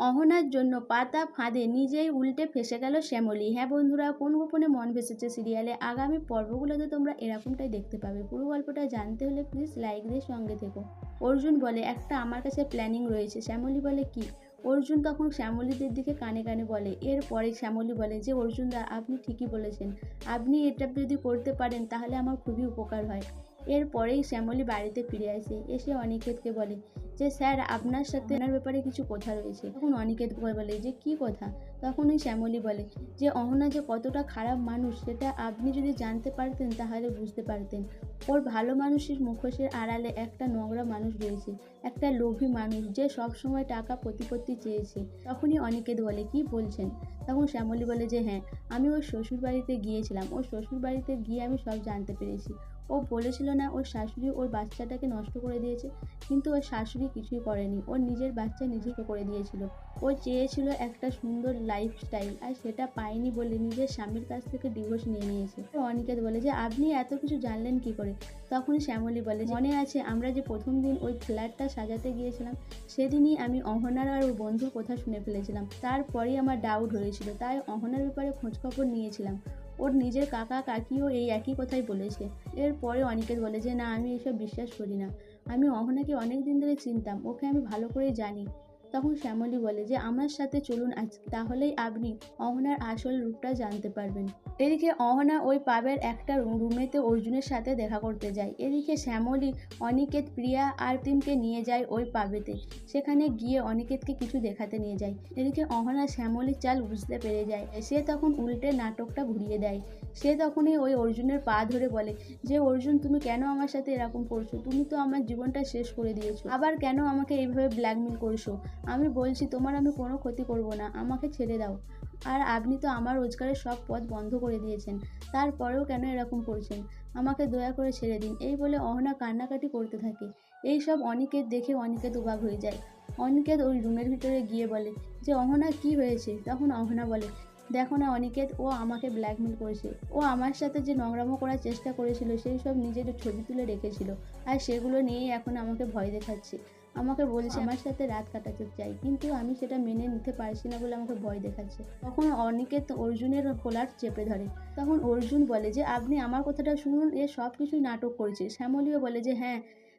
অহনার জন্য পাতা ফাঁদে নিজেই উল্টে ফেসে গেল শ্যামলী। হ্যাঁ বন্ধুরা, কোন গোপনে মন ভেসেছে সিরিয়ালে? আগামী পর্বগুলোতে তোমরা এরকমটাই দেখতে পাবে। পুরো গল্পটা জানতে হলে প্লিজ লাইক দিয়ে সঙ্গে থেকো। অর্জুন বলে, একটা আমার কাছে প্ল্যানিং রয়েছে। শ্যামলী বলে, কি? অর্জুন তখন শ্যামলীদের দিকে কানে কানে বলে। এরপরে শ্যামলী বলে, যে অর্জুনদা, আপনি ঠিকই বলেছেন। আপনি এটা যদি করতে পারেন, তাহলে আমার খুবই উপকার হয়। এরপরেই শ্যামলী বাড়িতে ফিরে আসে। এসে অনিকেতকে বলে যে, স্যার, আপনার সাথে এনার ব্যাপারে কিছু কথা রয়েছে। তখন অনিকেত বলে, যে, কি কথা? তখন ওই শ্যামলী বলে, যে, অহনা যে কতটা খারাপ মানুষ, সেটা আপনি যদি জানতে পারতেন, তাহলে বুঝতে পারতেন। ওর ভালো মানুষের মুখোশের আড়ালে একটা নোংরা মানুষ রয়েছে, একটা লোভী মানুষ যে সব সময় টাকা প্রতিপত্তি চেয়েছে। তখনই অনিকেত বলে, কি বলছেন? তখন শ্যামলী বলে যে হ্যাঁ আমি ওর শ্বশুর বাড়িতে গিয়েছিলাম। ওর শ্বশুর বাড়িতে গিয়ে আমি সব জানতে পেরেছি। ও বলেছিল না ওর শাশুড়ি ওর বাচ্চাটাকে নষ্ট করে দিয়েছে, কিন্তু ওর শাশুড়ি কিছুই করেনি। ওর নিজের বাচ্চা নিজে করে দিয়েছিল। ও চেয়েছিল একটা সুন্দর লাইফস্টাইল আর সেটা পায়নি বলে নিজের স্বামীর কাছ থেকে ডিভোর্স নিয়ে নিয়েছে। তো অনিকেত বলে যে, আপনি এত কিছু জানলেন কি করে? তখন শ্যামলী বলে মনে আছে আমরা যে প্রথম দিন ওই ফ্ল্যাটটা সাজাতে গিয়েছিলাম, সেদিনই আমি অহনার আর ওর বন্ধুর কথা শুনে ফেলেছিলাম। তারপরেই আমার ডাউট হয়েছিল, তাই অহনার ব্যাপারে খোঁজখবর নিয়েছিলাম। ওর নিজের কাকা কাকিও এই একই কথাই বলেছে। এরপরে অনিকেত বলে যে, না, আমি এসব বিশ্বাস করি না। আমি অহনাকে অনেক দিন ধরে চিনতাম। ওকে আমি ভালো করে জানি। তখন শ্যামলী বলে যে, আমার সাথে চলুন আজকে তাহলেই আপনি অহনার আসল রূপটা জানতে পারবেন। এদিকে অহনা ওই পাবের একটা রুমেতে অর্জুনের সাথে দেখা করতে যায়। এদিকে শ্যামলী অনিকেত, প্রিয়া আর তিনকে নিয়ে যায় ওই পাবেতে। সেখানে গিয়ে অনিকেতকে কিছু দেখাতে নিয়ে যায়। এদিকে অহনা শ্যামলীর চাল বুঝতে পেরে যায়। সে তখন উল্টে নাটকটা ঘুরিয়ে দেয়। সে তখনই ওই অর্জুনের পা ধরে বলে যে, অর্জুন, তুমি কেন আমার সাথে এরকম করছ? তুমি তো আমার জীবনটা শেষ করে দিয়েছ। আবার কেন আমাকে এইভাবে ব্ল্যাকমেল করছ? আমি বলছি, তোমার আমি কোনো ক্ষতি করব না, আমাকে ছেড়ে দাও। আর আপনি তো আমার রোজগারের সব পথ বন্ধ করে দিয়েছেন। তারপরেও কেন এরকম করছেন? আমাকে দয়া করে ছেড়ে দিন। এই বলে অহনা কান্নাকাটি করতে থাকে। এই সব অনিকেত দেখে অনিকেত উবাক হয়ে যায়। অনিকেত ওই রুমের ভিতরে গিয়ে বলে, যে অহনা, কি হয়েছে? তখন অহনা বলে, দেখো না অনিকেত, ও আমাকে ব্ল্যাকমেল করেছে। ও আমার সাথে যে নোংরামো করার চেষ্টা করেছিল, সেই সব নিজের ছবি তুলে রেখেছিল। আর সেগুলো নিয়েই এখন আমাকে ভয় দেখাচ্ছে। আমাকে বলছে আমার সাথে রাত কাটাতে চাই। কিন্তু আমি সেটা মেনে নিতে পারছি না বলে আমাকে ভয় দেখাচ্ছে। তখন অনিকেত অর্জুনের কোলার চেপে ধরে। তখন অর্জুন বলে যে আপনি আমার কথাটা শুনুন এ সব কিছুই নাটক করেছে। শ্যামলীও বলে যে হ্যাঁ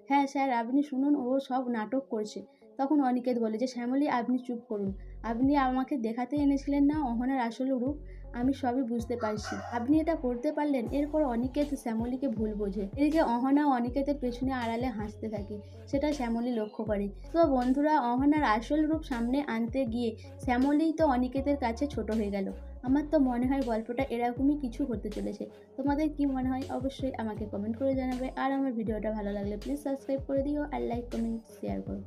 হ্যাঁ স্যার আপনি শুনুন ও সব নাটক করছে। তখন অনিকেত বলে যে শ্যামলী আপনি চুপ করুন। আপনি আমাকে দেখাতে এনেছিলেন না অহনার আসল রূপ? আমি সবই বুঝতে পারছি। আপনি এটা করতে পারলেন, এরপর অনিকেত শ্যামলীকে ভুল বোঝে। এদিকে অহনা অনিকেতের পেছনে আড়ালে হাসতে থাকে, সেটা শ্যামলী লক্ষ্য করে। তো বন্ধুরা, অহনার আসল রূপ সামনে আনতে গিয়ে শ্যামলীই তো অনিকেতের কাছে ছোট হয়ে গেল। আমার তো মনে হয় গল্পটা এরকমই কিছু হতে চলেছে। তোমাদের কি মনে হয়? অবশ্যই আমাকে কমেন্ট করে জানাবে। আর আমার ভিডিওটা ভালো লাগলে প্লিজ সাবস্ক্রাইব করে দিও আর লাইক কমেন্ট শেয়ার করো।